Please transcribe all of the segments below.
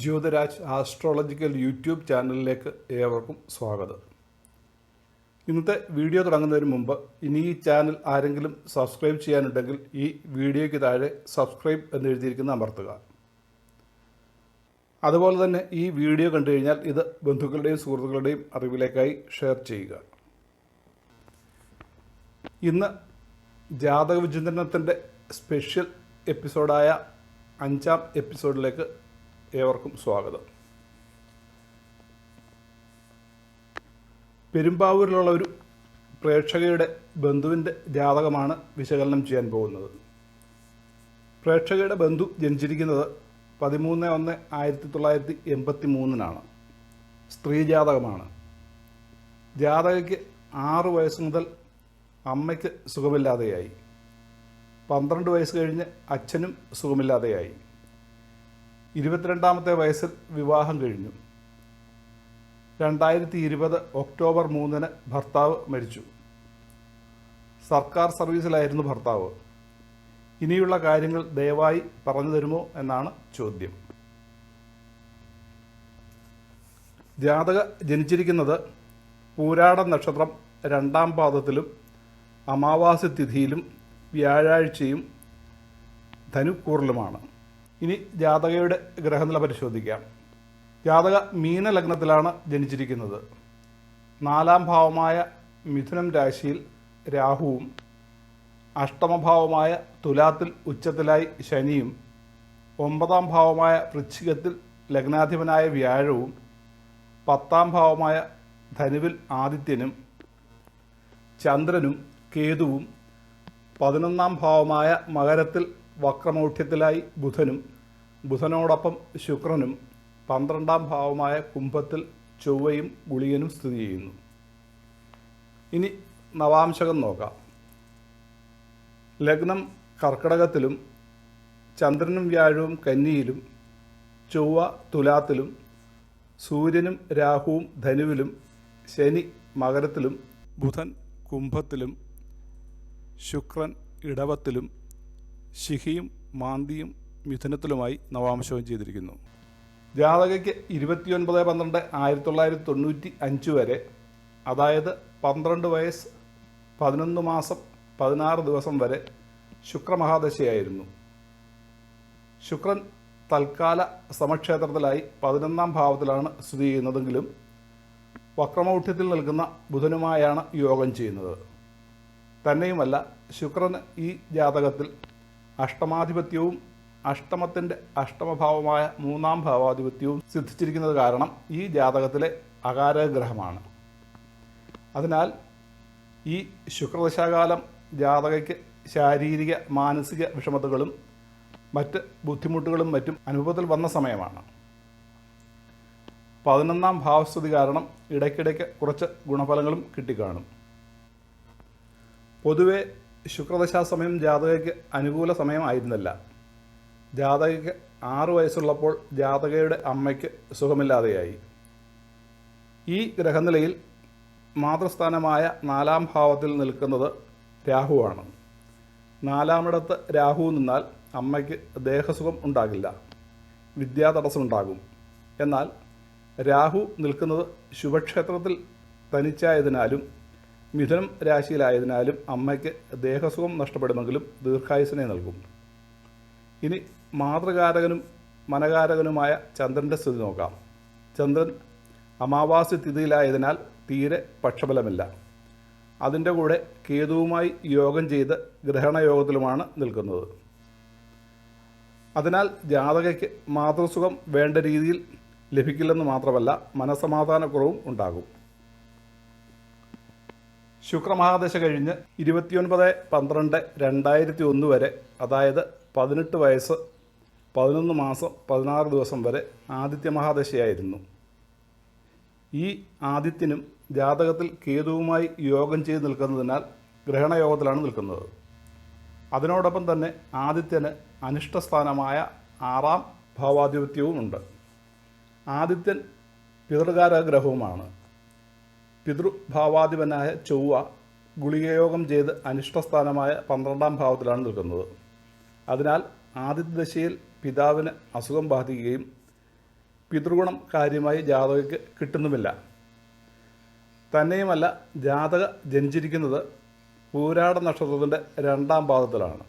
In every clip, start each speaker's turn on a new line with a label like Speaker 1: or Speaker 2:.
Speaker 1: Jyothiraj astrological YouTube ചാനലിലേക്ക് ഏവർക്കും സ്വാഗതം. ഇന്നത്തെ വീഡിയോ തുടങ്ങുന്നതിന് മുമ്പ് ഇനി ഈ ചാനൽ ആരെങ്കിലും സബ്സ്ക്രൈബ് ചെയ്യാനുണ്ടെങ്കിൽ ഈ വീഡിയോയ്ക്ക് താഴെ സബ്സ്ക്രൈബ് എന്ന് എഴുതിയിരിക്കുന്ന അമർത്തുക. അതുപോലെ തന്നെ ഈ വീഡിയോ കണ്ടു കഴിഞ്ഞാൽ ഇത് ബന്ധുക്കളുടെയും സുഹൃത്തുക്കളുടെയും അറിവിലേക്കായി ഷെയർ ചെയ്യുക. ഇന്ന് ജാതക വിചിന്തനത്തിന്റെ സ്പെഷ്യൽ എപ്പിസോഡായ അഞ്ചാം എപ്പിസോഡിലേക്ക് ഏവർക്കും സ്വാഗതം. പെരുമ്പാവൂരിലുള്ള ഒരു പ്രേക്ഷകയുടെ ബന്ധുവിന്റെ ജാതകമാണ് വിശകലനം ചെയ്യാൻ പോകുന്നത്. പ്രേക്ഷകയുടെ ബന്ധു ജനിച്ചിരിക്കുന്നത് പതിമൂന്ന് ഒന്ന് ആയിരത്തി തൊള്ളായിരത്തി എൺപത്തി മൂന്നിനാണ് സ്ത്രീ ജാതകമാണ്. ജാതകയ്ക്ക് ആറ് വയസ്സ് മുതൽ അമ്മയ്ക്ക് സുഖമില്ലാതെയായി. പന്ത്രണ്ട് വയസ്സ് കഴിഞ്ഞ് അച്ഛനും സുഖമില്ലാതെയായി. ഇരുപത്തിരണ്ടാമത്തെ വയസ്സിൽ വിവാഹം കഴിഞ്ഞു. രണ്ടായിരത്തി ഇരുപത് ഒക്ടോബർ മൂന്നിന് ഭർത്താവ് മരിച്ചു. സർക്കാർ സർവീസിലായിരുന്നു ഭർത്താവ്. ഇനിയുള്ള കാര്യങ്ങൾ ദയവായി പറഞ്ഞു തരുമോ എന്നാണ് ചോദ്യം. ജാതക ജനിച്ചിരിക്കുന്നത് പൂരാട നക്ഷത്രം രണ്ടാം പാദത്തിലും അമാവാസി തിഥിയിലും വ്യാഴാഴ്ചയും ധനുക്കൂറിലുമാണ്. ഇനി ജാതകയുടെ ഗ്രഹനില പരിശോധിക്കാം. ജാതക മീന ലഗ്നത്തിലാണ് ജനിച്ചിരിക്കുന്നത്. നാലാം ഭാവമായ മിഥുനം രാശിയിൽ രാഹുവും അഷ്ടമഭാവമായ തുലാത്തിൽ ഉച്ചത്തിലായി ശനിയും ഒമ്പതാം ഭാവമായ വൃശ്ചികത്തിൽ ലഗ്നാധിപനായ വ്യാഴവും പത്താം ഭാവമായ ധനുവിൽ ആദിത്യനും ചന്ദ്രനും കേതുവും പതിനൊന്നാം ഭാവമായ മകരത്തിൽ വക്രമൗഢ്യത്തിലായി ബുധനും ബുധനോടൊപ്പം ശുക്രനും പന്ത്രണ്ടാം ഭാവമായ കുംഭത്തിൽ ചൊവ്വയും ഗുളികനും സ്ഥിതി ചെയ്യുന്നു. ഇനി നവാംശകം നോക്കാം. ലഗ്നം കർക്കടകത്തിലും ചന്ദ്രനും വ്യാഴവും കന്നിയിലും ചൊവ്വ തുലാത്തിലും സൂര്യനും രാഹുവും ധനുവിലും ശനി മകരത്തിലും ബുധൻ കുംഭത്തിലും ശുക്രൻ ഇടവത്തിലും ശിഖിയും മാന്തിയും മിഥുനത്തിലുമായി നവാംശവും ചെയ്തിരിക്കുന്നു. ജാതകയ്ക്ക് ഇരുപത്തിയൊൻപത് പന്ത്രണ്ട് ആയിരത്തി തൊള്ളായിരത്തി തൊണ്ണൂറ്റി അഞ്ച് വരെ അതായത് പന്ത്രണ്ട് വയസ്സ് പതിനൊന്ന് മാസം പതിനാറ് ദിവസം വരെ ശുക്രമഹാദശയായിരുന്നു. ശുക്രൻ തൽക്കാല സമക്ഷേത്രത്തിലായി പതിനൊന്നാം ഭാവത്തിലാണ് സ്ഥിതി ചെയ്യുന്നതെങ്കിലും വക്രമൗഢ്യത്തിൽ നിൽക്കുന്ന ബുധനുമായാണ് യോഗം ചെയ്യുന്നത്. തന്നെയുമല്ല ശുക്രന് ഈ ജാതകത്തിൽ അഷ്ടമാധിപത്യവും അഷ്ടമത്തിന്റെ അഷ്ടമഭാവമായ മൂന്നാം ഭാവാധിപത്യവും സിദ്ധിച്ചിരിക്കുന്നത് കാരണം ഈ ജാതകത്തിലെ അകാരഗ്രഹമാണ്. അതിനാൽ ഈ ശുക്രദശാകാലം ജാതകയ്ക്ക് ശാരീരിക മാനസിക വിഷമതകളും മറ്റ് ബുദ്ധിമുട്ടുകളും മറ്റും അനുഭവത്തിൽ വന്ന സമയമാണ്. പതിനൊന്നാം ഭാവസ്ഥിതി കാരണം ഇടയ്ക്കിടയ്ക്ക് കുറച്ച് ഗുണഫലങ്ങളും കിട്ടിക്കാണും. പൊതുവെ ശുക്രദശാ സമയം ജാതകയ്ക്ക് അനുകൂല സമയമായിരുന്നില്ല. ജാതകയ്ക്ക് ആറു വയസ്സുള്ളപ്പോൾ ജാതകയുടെ അമ്മയ്ക്ക് സുഖമില്ലാതെയായി. ഈ ഗ്രഹനിലയിൽ മാതൃസ്ഥാനമായ നാലാം ഭാവത്തിൽ നിൽക്കുന്നത് രാഹുവാണ്. നാലാമിടത്ത് രാഹു നിന്നാൽ അമ്മയ്ക്ക് ദേഹസുഖം ഉണ്ടാകില്ല. വിദ്യാതടസ്സമുണ്ടാകും. എന്നാൽ രാഹു നിൽക്കുന്നത് ശുഭക്ഷേത്രത്തിൽ തനിച്ചായതിനാലും മിഥുനം രാശിയിലായതിനാലും അമ്മയ്ക്ക് ദേഹസുഖം നഷ്ടപ്പെടുമെങ്കിലും ദീർഘായുസിനെ നൽകും. ഇനി മാതൃകാരകനും മനകാരകനുമായ ചന്ദ്രന്റെ സ്ഥിതി നോക്കാം. ചന്ദ്രൻ അമാവാസി തിഥിയിലായതിനാൽ തീരെ പക്ഷബലമില്ല അതിന്റെ കൂടെ കേതുവുമായി യോഗം ചെയ്ത് ഗ്രഹണയോഗത്തിലുമാണ് നിൽക്കുന്നത്. അതിനാൽ ജാതകയ്ക്ക് മാതൃസുഖം വേണ്ട രീതിയിൽ ലഭിക്കില്ലെന്ന് മാത്രമല്ല മനസമാധാനക്കുറവും ഉണ്ടാകും. ശുക്രമഹാദശ കഴിഞ്ഞ് ഇരുപത്തിയൊൻപത് പന്ത്രണ്ട് രണ്ടായിരത്തി ഒന്ന് വരെ അതായത് പതിനെട്ട് വയസ്സ് പതിനൊന്ന് മാസം പതിനാറ് ദിവസം വരെ ആദിത്യ മഹാദശയായിരുന്നു. ഈ ആദിത്യനും ജാതകത്തിൽ കേതുവുമായി യോഗം ചെയ്ത് നിൽക്കുന്നതിനാൽ ഗ്രഹണയോഗത്തിലാണ് നിൽക്കുന്നത്. അതിനോടൊപ്പം തന്നെ ആദിത്യന് അനിഷ്ടസ്ഥാനമായ ആറാം ഭാവാധിപത്യവും ഉണ്ട് ആദിത്യൻ പിതൃകാരഗ്രഹവുമാണ് പിതൃഭാവാധിപനായ ചൊവ്വ ഗുളികയോഗം ചെയ്ത് അനിഷ്ടസ്ഥാനമായ പന്ത്രണ്ടാം ഭാവത്തിലാണ് നിൽക്കുന്നത്. അതിനാൽ ആദിത്യദശയിൽ പിതാവിന് അസുഖം ബാധിക്കുകയും പിതൃഗുണം കാര്യമായി ജാതകയ്ക്ക് കിട്ടുന്നുമില്ല. തന്നെയുമല്ല ജാതക ജനിച്ചിരിക്കുന്നത് പൂരാട നക്ഷത്രത്തിന്റെ രണ്ടാം പാദത്തിലാണ്.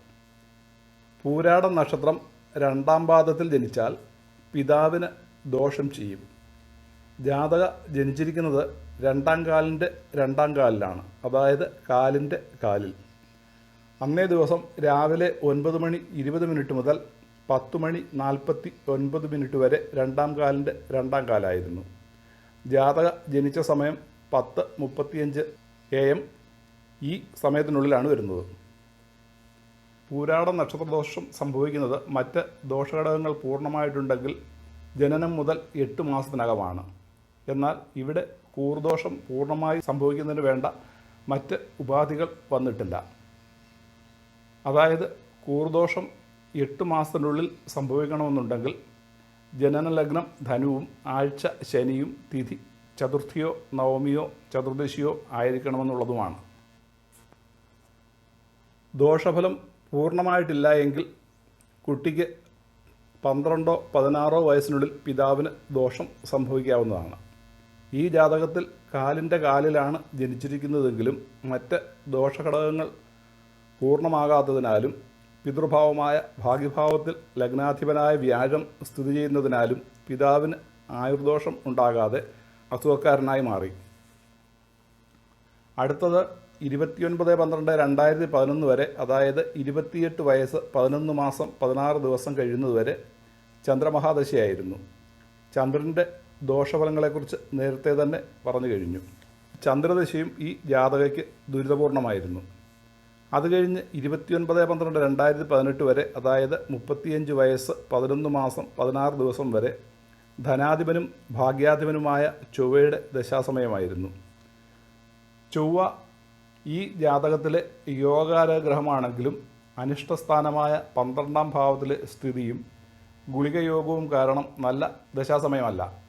Speaker 1: പൂരാട നക്ഷത്രം രണ്ടാം പാദത്തിൽ ജനിച്ചാൽ പിതാവിന് ദോഷം ചെയ്യും. ജാതക ജനിച്ചിരിക്കുന്നത് രണ്ടാം കാലിന്റെ രണ്ടാം കാലിലാണ്. അതായത് കാലിന്റെ കാലിൽ. അന്നേ ദിവസം രാവിലെ ഒൻപത് മണി ഇരുപത് മിനിറ്റ് മുതൽ പത്ത് മണി നാൽപ്പത്തി ഒൻപത് മിനിറ്റ് വരെ രണ്ടാം കാലിന്റെ രണ്ടാം കാലായിരുന്നു. ജാതക ജനിച്ച സമയം പത്ത് മുപ്പത്തിയഞ്ച് എ എം ഈ സമയത്തിനുള്ളിലാണ് വരുന്നത്. പൂരാട നക്ഷത്രദോഷം സംഭവിക്കുന്നത് മറ്റ് ദോഷഘടകങ്ങൾ പൂർണമായിട്ടുണ്ടെങ്കിൽ ജനനം മുതൽ എട്ട് മാസത്തിനകമാണ്. എന്നാൽ ഇവിടെ കൂർദോഷം പൂർണമായി സംഭവിക്കുന്നതിന് വേണ്ട മറ്റ് ഉപാധികൾ വന്നിട്ടില്ല. അതായത് കൂർദോഷം എട്ട് മാസത്തിനുള്ളിൽ സംഭവിക്കണമെന്നുണ്ടെങ്കിൽ ജനനലഗ്നം ധനുവും ആഴ്ച ശനിയും തിഥി ചതുർത്ഥിയോ നവമിയോ ചതുർദശിയോ ആയിരിക്കണമെന്നുള്ളതുമാണ്. ദോഷഫലം പൂർണമായിട്ടില്ല എങ്കിൽ കുട്ടിക്ക് പന്ത്രണ്ടോ പതിനാറോ വയസ്സിനുള്ളിൽ പിതാവിന് ദോഷം സംഭവിക്കാവുന്നതാണ്. ഈ ജാതകത്തിൽ കാലിന്റെ കാലിലാണ് ജനിച്ചിരിക്കുന്നതെങ്കിലും മറ്റ് ദോഷഘടകങ്ങൾ പൂർണമാകാത്തതിനാലും പിതൃഭാവമായ ഭാഗ്യഭാവത്തിൽ ലഗ്നാധിപനായ വ്യാഴം സ്ഥിതി ചെയ്യുന്നതിനാലും പിതാവിന് ആയുർദോഷം ഉണ്ടാകാതെ അസുഖക്കാരനായി മാറി. അടുത്തത് ഇരുപത്തിയൊൻപത് പന്ത്രണ്ട് രണ്ടായിരത്തി പതിനൊന്ന് വരെ അതായത് ഇരുപത്തിയെട്ട് വയസ്സ് പതിനൊന്ന് മാസം പതിനാറ് ദിവസം കഴിയുന്നതുവരെ ചന്ദ്രമഹാദശയായിരുന്നു. ചന്ദ്രന്റെ ദോഷഫലങ്ങളെക്കുറിച്ച് നേരത്തെ തന്നെ പറഞ്ഞു കഴിഞ്ഞു. ചന്ദ്രദശയും ഈ ജാതകയ്ക്ക് ദുരിതപൂർണമായിരുന്നു. അത് കഴിഞ്ഞ് ഇരുപത്തിയൊൻപത് പന്ത്രണ്ട് രണ്ടായിരത്തി പതിനെട്ട് വരെ അതായത് മുപ്പത്തിയഞ്ച് വയസ്സ് പതിനൊന്ന് മാസം പതിനാറ് ദിവസം വരെ ധനാധിപനും ഭാഗ്യാധിപനുമായ ചൊവ്വയുടെ ദശാസമയമായിരുന്നു. ചൊവ്വ ഈ ജാതകത്തിലെ യോഗാരഗ്രഹമാണെങ്കിലും അനിഷ്ടസ്ഥാനമായ പന്ത്രണ്ടാം ഭാവത്തിലെ സ്ഥിതിയും ഗുളികയോഗവും കാരണം നല്ല ദശാസമയമല്ല.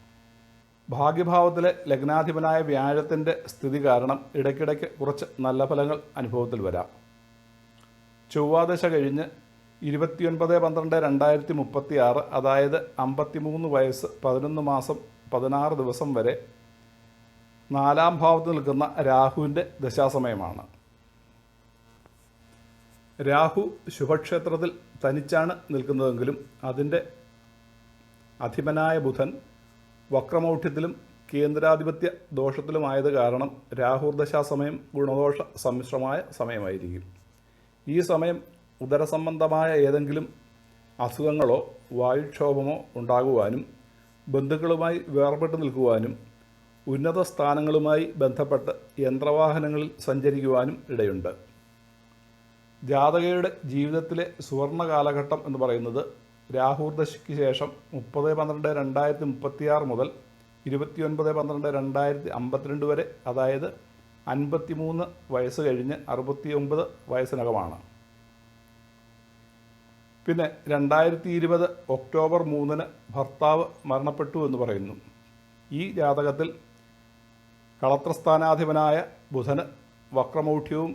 Speaker 1: ഭാഗ്യഭാവത്തിലെ ലഗ്നാധിപനായ വ്യാഴത്തിന്റെ സ്ഥിതി കാരണം ഇടയ്ക്കിടയ്ക്ക് കുറച്ച് നല്ല ഫലങ്ങൾ അനുഭവത്തിൽ വരാം. ചൊവ്വാദശ കഴിഞ്ഞ് ഇരുപത്തിയൊൻപത് പന്ത്രണ്ട് രണ്ടായിരത്തി മുപ്പത്തി ആറ് അതായത് അമ്പത്തിമൂന്ന് വയസ്സ് പതിനൊന്ന് മാസം പതിനാറ് ദിവസം വരെ നാലാം ഭാവത്ത് നിൽക്കുന്ന രാഹുവിന്റെ ദശാസമയമാണ്. രാഹു ശുഭക്ഷേത്രത്തിൽ തനിച്ചാണ് നിൽക്കുന്നതെങ്കിലും അതിന്റെ അധിപനായ ബുധൻ വക്രമൗഢ്യത്തിലും കേന്ദ്രാധിപത്യ ദോഷത്തിലുമായത് കാരണം രാഹുർദശാസമയം ഗുണദോഷ സമ്മിശ്രമായ സമയമായിരിക്കും. ഈ സമയം ഉദരസംബന്ധമായ ഏതെങ്കിലും അസുഖങ്ങളോ വായുക്ഷോഭമോ ഉണ്ടാകുവാനും ബന്ധുക്കളുമായി വേർപെട്ട് നിൽക്കുവാനും ഉന്നത സ്ഥാനങ്ങളുമായി ബന്ധപ്പെട്ട് യന്ത്രവാഹനങ്ങളിൽ സഞ്ചരിക്കുവാനും ഇടയുണ്ട്. ജാതകയുടെ ജീവിതത്തിലെ സുവർണ കാലഘട്ടം എന്ന് പറയുന്നത് രാഹുർദശയ്ക്ക് ശേഷം മുപ്പത് പന്ത്രണ്ട് രണ്ടായിരത്തി മുപ്പത്തിയാറ് മുതൽ ഇരുപത്തിയൊൻപത് പന്ത്രണ്ട് രണ്ടായിരത്തി അമ്പത്തിരണ്ട് വരെ അതായത് അൻപത്തിമൂന്ന് വയസ്സ് കഴിഞ്ഞ് അറുപത്തിയൊമ്പത് വയസ്സിനകമാണ്. പിന്നെ രണ്ടായിരത്തി ഇരുപത് ഒക്ടോബർ മൂന്നിന് ഭർത്താവ് മരണപ്പെട്ടു എന്ന് പറയുന്നു. ഈ ജാതകത്തിൽ കളത്രസ്ഥാനാധിപനായ ബുധന് വക്രമൗഢ്യവും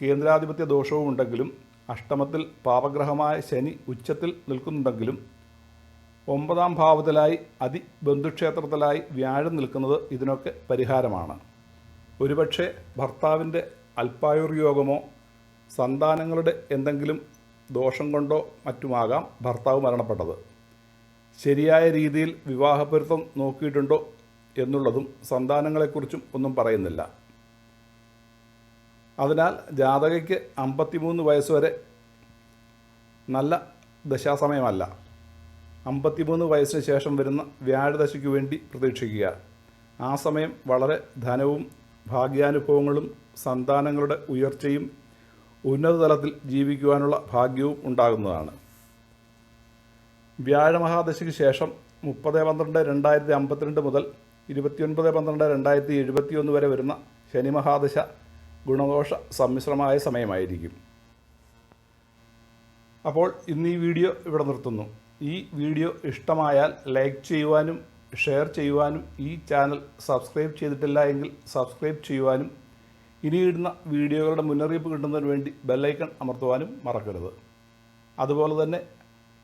Speaker 1: കേന്ദ്രാധിപത്യ ദോഷവും ഉണ്ടെങ്കിലും അഷ്ടമത്തിൽ പാപഗ്രഹമായ ശനി ഉച്ചത്തിൽ നിൽക്കുന്നുണ്ടെങ്കിലും ഒമ്പതാം ഭാവത്തിലായി അതിബന്ധുക്ഷേത്രത്തിലായി വ്യാഴം നിൽക്കുന്നത് ഇതിനൊക്കെ പരിഹാരമാണ്. ഒരുപക്ഷെ ഭർത്താവിന്റെ അല്പായുർയോഗമോ സന്താനങ്ങളുടെ എന്തെങ്കിലും ദോഷം കൊണ്ടോ മറ്റുമാകാം ഭർത്താവ് മരണപ്പെട്ടത്. ശരിയായ രീതിയിൽ വിവാഹപ്പൊരുത്തം നോക്കിയിട്ടുണ്ടോ എന്നുള്ളതും സന്താനങ്ങളെക്കുറിച്ചും ഒന്നും പറയുന്നില്ല. അതിനാൽ ജാതകയ്ക്ക് അമ്പത്തിമൂന്ന് വയസ്സ് വരെ നല്ല ദശാസമയമല്ല. അമ്പത്തിമൂന്ന് വയസ്സിന് ശേഷം വരുന്ന വ്യാഴദശയ്ക്ക് വേണ്ടി പ്രതീക്ഷിക്കുക. ആ സമയം വളരെ ധനവും ഭാഗ്യാനുഭവങ്ങളും സന്താനങ്ങളുടെ ഉയർച്ചയും ഉന്നത തലത്തിൽ ജീവിക്കുവാനുള്ള ഭാഗ്യവും ഉണ്ടാകുന്നതാണ്. വ്യാഴമഹാദശയ്ക്ക് ശേഷം മുപ്പത് പന്ത്രണ്ട് രണ്ടായിരത്തി അമ്പത്തിരണ്ട് മുതൽ ഇരുപത്തിയൊൻപത് പന്ത്രണ്ട് രണ്ടായിരത്തി എഴുപത്തിയൊന്ന് വരെ വരുന്ന ശനിമഹാദശ ഗുണദോഷ സമ്മിശ്രമായ സമയമായിരിക്കും. അപ്പോൾ ഇന്ന് ഈ വീഡിയോ ഇവിടെ നിർത്തുന്നു. ഈ വീഡിയോ ഇഷ്ടമായാൽ ലൈക്ക് ചെയ്യുവാനും ഷെയർ ചെയ്യുവാനും ഈ ചാനൽ സബ്സ്ക്രൈബ് ചെയ്തിട്ടില്ല എങ്കിൽ സബ്സ്ക്രൈബ് ചെയ്യുവാനും ഇനി ഇടുന്ന വീഡിയോകളുടെ മുന്നറിയിപ്പ് കിട്ടുന്നതിന് വേണ്ടി ബെല്ലൈക്കൺ അമർത്തുവാനും മറക്കരുത്. അതുപോലെ തന്നെ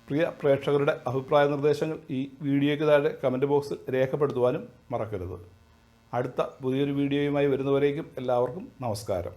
Speaker 1: പ്രിയ പ്രേക്ഷകരുടെ അഭിപ്രായ നിർദ്ദേശങ്ങൾ ഈ വീഡിയോയ്ക്ക് താഴെ കമന്റ് ബോക്സിൽ രേഖപ്പെടുത്തുവാനും മറക്കരുത്. അടുത്ത പുതിയൊരു വീഡിയോയുമായി വരുന്നവരേക്കും എല്ലാവർക്കും നമസ്കാരം.